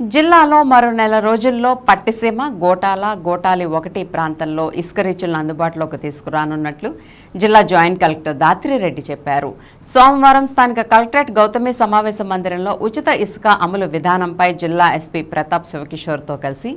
జిల్లాలో మరో నెల రోజుల్లో పట్టిసీమ గోటాల గోటాలి ఒకటి ప్రాంతంలో ఇసుక రీచులను అందుబాటులోకి తీసుకురానున్నట్లు జిల్లా జాయింట్ కలెక్టర్ దాత్రిరెడ్డి చెప్పారు. సోమవారం స్థానిక కలెక్టరేట్ గౌతమి సమావేశ మందిరంలో ఉచిత ఇసుక అమలు విధానంపై జిల్లా ఎస్పీ ప్రతాప్ శివకిషోర్తో కలిసి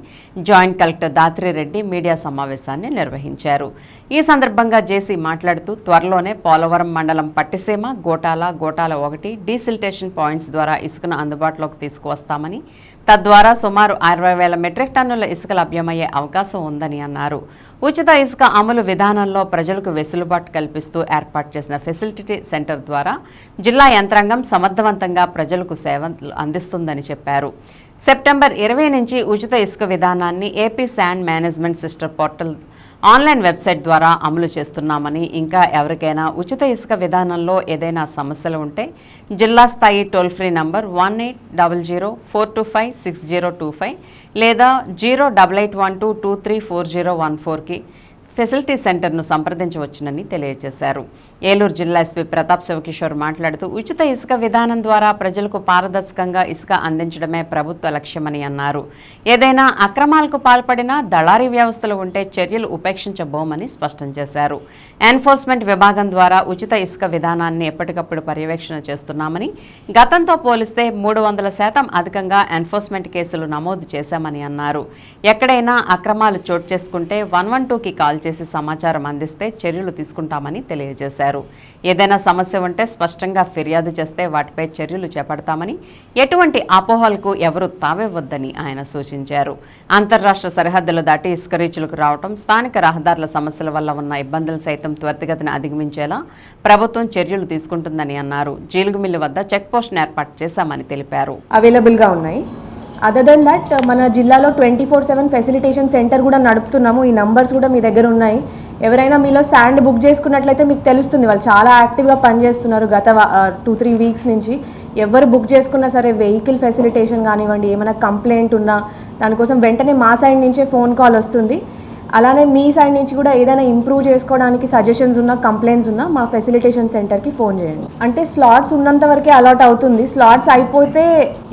జాయింట్ కలెక్టర్ దాత్రిరెడ్డి మీడియా సమావేశాన్ని నిర్వహించారు. ఈ సందర్భంగా జేసీ మాట్లాడుతూ త్వరలోనే పోలవరం మండలం పట్టిసీమ గోటాల గోటాల ఒకటి డీసిల్టేషన్ పాయింట్స్ ద్వారా ఇసుకను అందుబాటులోకి తీసుకువస్తామని తద్వారా సుమారు అరవై వేల మెట్రిక్ టన్నుల ఇసుక లభ్యమయ్యే అవకాశం ఉందని అన్నారు. ఉచిత ఇసుక అమలు విధానంలో ప్రజలకు వెసులుబాటు కల్పిస్తూ ఏర్పాటు చేసిన ఫెసిలిటీ సెంటర్ ద్వారా జిల్లా యంత్రాంగం సమర్థవంతంగా ప్రజలకు సేవలు అందిస్తుందని చెప్పారు. సెప్టెంబర్ ఇరవై నుంచి ఉచిత ఇసుక విధానాన్ని AP sand management system portal online website ద్వారా అమలు చేస్తున్నామని ఇంకా ఎవరికైనా ఉచిత ఇసుక విధానంలో ఏదైనా సమస్యలు ఉంటే జిల్లా స్థాయి toll free number one eight double zero four two five six zero two five లేదా zero double eight one two two three four zero one ఫోర్కి ఫెసిలిటీ సెంటర్ను సంప్రదించవచ్చునని తెలియజేశారు. ఏలూరు జిల్లా ఎస్పీ ప్రతాప్ శివకిషోర్ మాట్లాడుతూ ఉచిత ఇసుక విధానం ద్వారా ప్రజలకు పారదర్శకంగా ఇసుక అందించడమే ప్రభుత్వ లక్ష్యమని అన్నారు. ఏదైనా అక్రమాలకు పాల్పడినా దళారీ వ్యవస్థలు ఉంటే చర్యలు ఉపేక్షించబోమని స్పష్టం చేశారు. ఎన్ఫోర్స్మెంట్ విభాగం ద్వారా ఉచిత ఇసుక విధానాన్ని ఎప్పటికప్పుడు పర్యవేక్షణ చేస్తున్నామని గతంతో పోలిస్తే మూడు వందల శాతం అధికంగా ఎన్ఫోర్స్మెంట్ కేసులు నమోదు చేశామని అన్నారు. ఎక్కడైనా అక్రమాలు చోటు చేసుకుంటే వన్ వన్ టూకి కాల్ చేసి సమాచారం అందిస్తే చర్యలు తీసుకుంటామని తెలియజేశారు. ఏదైనా సమస్య ఉంటే స్పష్టంగా ఫిర్యాదు చేస్తే వాటిపై చర్యలు చేపడతామని ఎటువంటి అపోహలకు ఎవరూ తావివ్వద్దని ఆయన సూచించారు. అంతర్రాష్ట్ర సరిహద్దులు దాటి ఇసుక రీచులకు రావడం స్థానిక రహదారుల సమస్యల వల్ల ఉన్న ఇబ్బందులు సైతం త్వరితగతిన అధిగమించేలా ప్రభుత్వం చర్యలు తీసుకుంటుందని అన్నారు. జీలుగుమిల్లు వద్ద చెక్ పోస్ట్ను ఏర్పాటు చేశామని తెలిపారు. అవైలబుల్గా ఉన్నాయి. అదర్ దెన్ దట్ మన జిల్లాలో twenty four seven facilitation centre కూడా నడుపుతున్నాము. ఈ నంబర్స్ కూడా మీ దగ్గర ఉన్నాయి. ఎవరైనా మీలో శాండ్ బుక్ చేసుకున్నట్లయితే మీకు తెలుస్తుంది. వాళ్ళు చాలా యాక్టివ్గా పనిచేస్తున్నారు గత టూ త్రీ వీక్స్ నుంచి. ఎవరు బుక్ చేసుకున్నా సరే వెహికల్ ఫెసిలిటేషన్ కానివ్వండి ఏమైనా కంప్లైంట్ ఉన్నా దానికోసం వెంటనే మా సైడ్ నుంచే ఫోన్ కాల్ వస్తుంది. అలానే మీ సైడ్ నుంచి కూడా ఏదైనా ఇంప్రూవ్ చేసుకోవడానికి సజెషన్స్ ఉన్నా కంప్లైంట్స్ ఉన్నా మా ఫెసిలిటేషన్ సెంటర్కి ఫోన్ చేయండి. అంటే స్లాట్స్ ఉన్నంత వరకే అలాట్ అవుతుంది. స్లాట్స్ అయిపోతే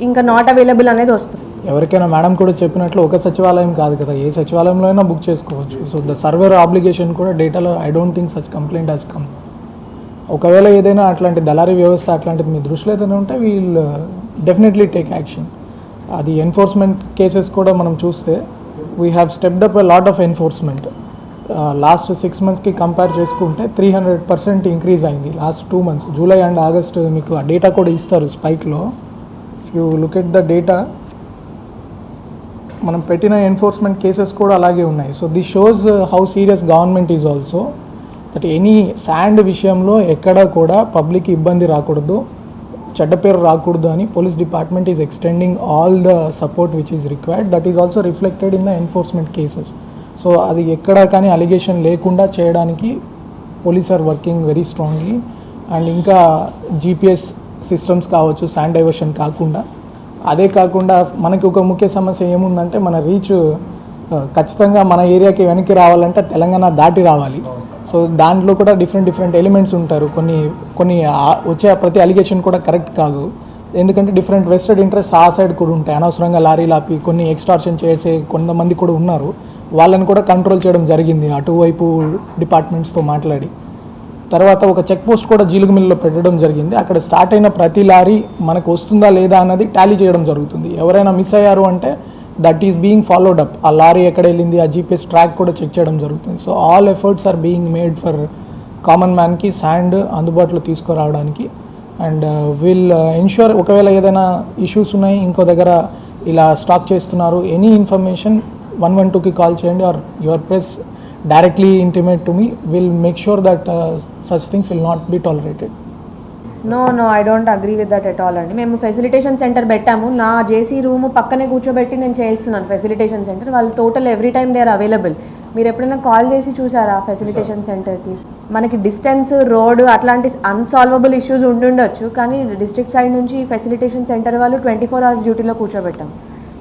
ఇంకా నాట్ అవైలబుల్ అనేది వస్తుంది. ఎవరికైనా మేడం కూడా చెప్పినట్లు ఒక సచివాలయం కాదు కదా. ఏ సచివాలయంలో అయినా బుక్ చేసుకోవచ్చు. సో ద సర్వర్ ఆబ్లిగేషన్ కూడా డేటాలో I don't think such complaint has come ఒకవేళ ఏదైనా అట్లాంటి దళారీ వ్యవస్థ అట్లాంటిది మీ దృష్టిలో ఏదైనా ఉంటే వీల్ డెఫినెట్లీ టేక్ యాక్షన్ అది ఎన్ఫోర్స్మెంట్ కేసెస్ కూడా మనం చూస్తే we have stepped up a lot of enforcement last six మంత్స్కి కంపేర్ చేసుకుంటే త్రీ హండ్రెడ్ పర్సెంట్ ఇంక్రీజ్ అయింది. Last two months July and August మీకు ఆ డేటా కూడా ఇస్తారు స్పైక్లో you look at the data మనం పెట్టిన ఎన్ఫోర్స్మెంట్ కేసెస్ కూడా అలాగే ఉన్నాయి. So this shows how serious government is also that any sand విషయంలో ఎక్కడ కూడా పబ్లిక్ ఇబ్బంది రాకూడదు. చెడ్డ పేరు రాకూడదు అని police department is extending all the support which is required that is also reflected in the enforcement cases so అది ఎక్కడ కానీ అలిగేషన్ లేకుండా చేయడానికి police are working very strongly and ఇంకా జీపీఎస్ సిస్టమ్స్ కావచ్చు శాండ్ డైవర్షన్ కాకుండా. అదే కాకుండా మనకి ఒక ముఖ్య సమస్య ఏముందంటే మన రీచ్ uh, ఖచ్చితంగా మన ఏరియాకి వెనక్కి రావాలంటే తెలంగాణ దాటి రావాలి. సో దాంట్లో కూడా డిఫరెంట్ డిఫరెంట్ ఎలిమెంట్స్ ఉంటారు. కొన్ని కొన్ని ఆ- వచ్చే ప్రతి అలిగేషన్ కూడా కరెక్ట్ కాదు. ఎందుకంటే డిఫరెంట్ వెస్టెడ్ ఇంట్రెస్ట్ ఆ సైడ్ కూడా ఉంటాయి. అనవసరంగా లారీలు ఆపి కొన్ని ఎక్స్టార్షన్ చేసే కొంతమంది కూడా ఉన్నారు. వాళ్ళని కూడా కంట్రోల్ చేయడం జరిగింది. అటువైపు డిపార్ట్మెంట్స్తో మాట్లాడి. తర్వాత ఒక చెక్ పోస్ట్ కూడా జీలుగుమిల్లిలో పెట్టడం జరిగింది. అక్కడ స్టార్ట్ అయిన ప్రతి లారీ మనకు వస్తుందా లేదా అన్నది టాలీ చేయడం జరుగుతుంది. ఎవరైనా మిస్ అయ్యారు అంటే that is being followed up ఆ లారీ ఎక్కడ వెళ్ళింది ఆ జీపీఎస్ ట్రాక్ కూడా చెక్ చేయడం జరుగుతుంది. So all efforts are being made for common మ్యాన్కి sand అందుబాటులో తీసుకురావడానికి. అండ్ విల్ ఎన్ష్యూర్ ఒకవేళ ఏదైనా ఇష్యూస్ ఉన్నాయి ఇంకో దగ్గర ఇలా స్టాక్ చేస్తున్నారు ఎనీ ఇన్ఫర్మేషన్ వన్ వన్ టూకి కాల్ చేయండి or your press directly intimate to me will make sure that such things will not be tolerated no no I don't agree with that at all అండి. మేము facilitation centre పెట్టాము. నా జేసీ room పక్కనే కూర్చోబెట్టి నేను చేయిస్తున్నాను ఫెసిలిటేషన్ సెంటర్ వాళ్ళు total every time they are available మీరు ఎప్పుడైనా కాల్ చేసి చూసారా ఫెసిలిటేషన్ సెంటర్కి మనకి డిస్టెన్స్ రోడ్ అట్లాంటి అన్సాల్వబుల్ ఇష్యూస్ ఉండుండొచ్చు. కానీ డిస్ట్రిక్ట్ సైడ్ నుంచి ఫెసిలిటేషన్ సెంటర్ వాళ్ళు ట్వంటీ ఫోర్ అవర్స్ డ్యూటీలో కూర్చోబెట్టాం.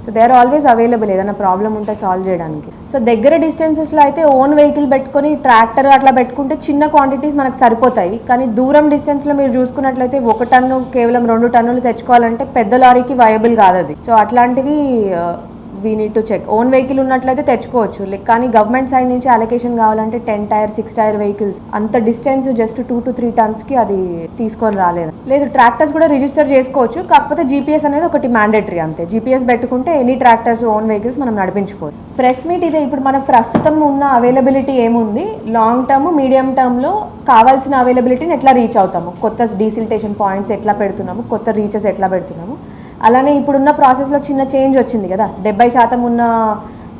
So they are always available ఏదైనా ప్రాబ్లం ఉంటే సాల్వ్ చేయడానికి. సో దగ్గర డిస్టెన్సెస్లో అయితే ఓన్ వెహికల్ పెట్టుకొని ట్రాక్టర్ అట్లా పెట్టుకుంటే చిన్న క్వాంటిటీస్ మనకు సరిపోతాయి. కానీ దూరం డిస్టెన్స్లో మీరు చూసుకున్నట్లయితే ఒక టన్ను కేవలం రెండు టన్నులు తెచ్చుకోవాలంటే పెద్ద లారీకి వయబుల్ కాదు అది. సో అట్లాంటివి we need to check own vehicle ఉన్నట్లయితే తెచ్చుకోవచ్చు. లైక్ కానీ గవర్నమెంట్ సైడ్ నుంచి అలొకేషన్ కావాలంటే ten tyre six tyre vehicles అంత distance just two to three టన్స్కి అది తీసుకొని రాలేదు. లేదు ట్రాక్టర్స్ కూడా రిజిస్టర్ చేసుకోవచ్చు. కాకపోతే జీపీఎస్ అనేది ఒకటి మ్యాండేటరీ అంతే. జీపీఎస్ పెట్టుకుంటే ఎనీ ట్రాక్టర్స్ ఓన్ వెహికల్స్ మనం నడిపించుకోవచ్చు. ప్రెస్ మీట్ ఇదే. ఇప్పుడు మనకు ప్రస్తుతం ఉన్న అవైలబిలిటీ ఏముంది? లాంగ్ టర్మ్ మీడియం టర్మ్లో కావాల్సిన అవైలబిలిటీని ఎట్లా రీచ్ అవుతాము? కొత్త డీసిల్టేషన్ పాయింట్స్ ఎట్లా పెడుతున్నాము? కొత్త రీచెస్ ఎట్లా పెడుతున్నాము? అలానే ఇప్పుడున్న ప్రాసెస్లో చిన్న చేంజ్ వచ్చింది కదా. డెబ్బై శాతం ఉన్న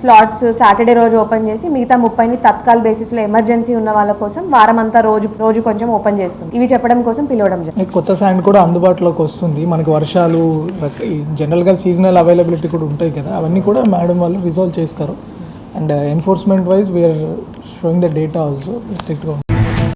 స్లాట్స్ సాటర్డే రోజు ఓపెన్ చేసి మిగతా ముప్పైని తత్కాల్ బేసిస్లో ఎమర్జెన్సీ ఉన్న వాళ్ళ కోసం వారం అంతా రోజు రోజు కొంచెం ఓపెన్ చేస్తుంది. ఇవి చెప్పడం కోసం పిలవడం జరిగింది కొత్త శాండ్ కూడా అందుబాటులోకి వస్తుంది. మనకి వర్షాలు జనరల్గా సీజనల్ అవైలబిలిటీ కూడా ఉంటాయి కదా. అవన్నీ కూడా మేడం వాళ్ళు రిజాల్వ్ చేస్తారు. And enforcement wise we are showing the data also స్ట్రిక్ట్గా